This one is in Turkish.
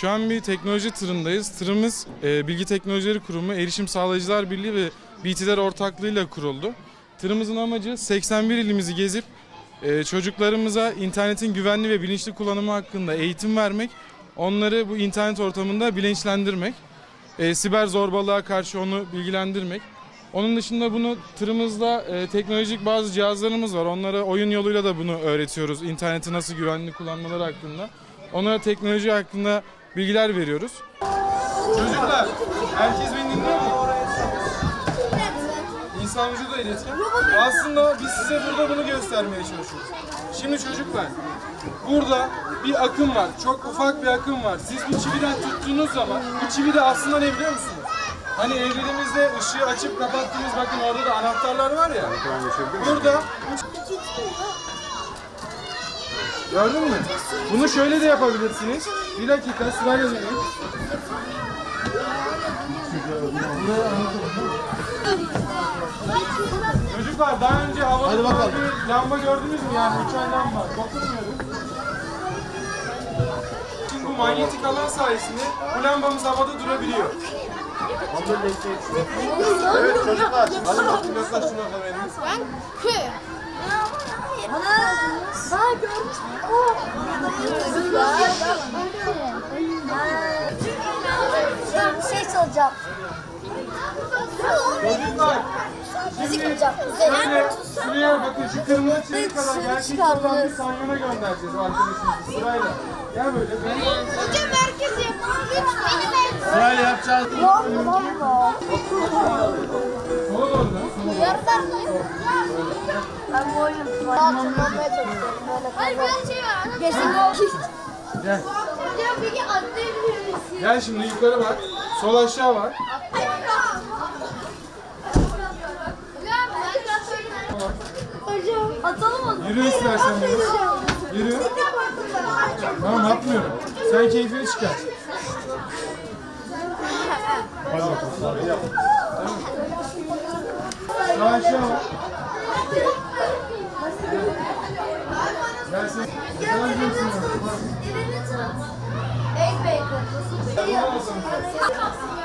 Şu an bir teknoloji tırındayız. Tırımız e, Bilgi Teknolojileri Kurumu, Erişim Sağlayıcılar Birliği ve BT'ler ortaklığıyla kuruldu. Tırımızın amacı 81 ilimizi gezip e, çocuklarımıza internetin güvenli ve bilinçli kullanımı hakkında eğitim vermek, onları bu internet ortamında bilinçlendirmek, e, siber zorbalığa karşı onu bilgilendirmek. Onun dışında bunu tırımızda e, teknolojik bazı cihazlarımız var. Onlara oyun yoluyla da bunu öğretiyoruz. İnterneti nasıl güvenli kullanmaları hakkında. Onlara teknoloji hakkında bilgiler veriyoruz. Çocuklar, herkes beni dinliyor mu? İnsan vücudu iletken. Aslında biz size burada bunu göstermeye çalışıyoruz. Şimdi çocuklar, burada bir akım var. Çok ufak bir akım var. Siz bu çividen tuttuğunuz zaman, bu çivi de aslında ne biliyor musunuz? Hani evlerimizde ışığı açıp kapattığımız bakın orada da anahtarlar var ya. Burada Gördün mü? Bunu şöyle de yapabilirsiniz. Bir dakika sırayla döneyim. Çocuklar daha önce havada Hadi bakalım. bir lamba gördünüz mü yani uçan lamba? Dokunmuyoruz. Şimdi bu manyetik alan sayesinde bu lambamız havada durabiliyor. Evet çocuklar. Hadi bakın yaklaştın kamerayı. Ben kı. Daha görmüş Bir şey soracağım. Çocuklar Müzik yapacağım. şöyle şuraya bakın şu kırmızı çelik kadar gerçek olan bir kamyona göndereceğiz arkadaşımızı sırayla. Gel böyle. Ben... Hocam herkes yapıyor. Benim Sırayla yapacağız. Lan lan lan. Sola doğru dön. Yarıdan mı? Ben bu oyunu hatırlamaya çalışıyorum. Böyle Hayır ben şey var. Kesin Gel. Hocam peki atlayabilir misin? Gel şimdi yukarı bak. Sol aşağı var. Hocam atalım mı? Yürü istersen biraz. Yürü. Tamam atmıyorum. Sen keyfini çıkar. Hadi bakalım. Sağ aşağı var. Gel sen. Gel sen. Evet, Tamam mısın?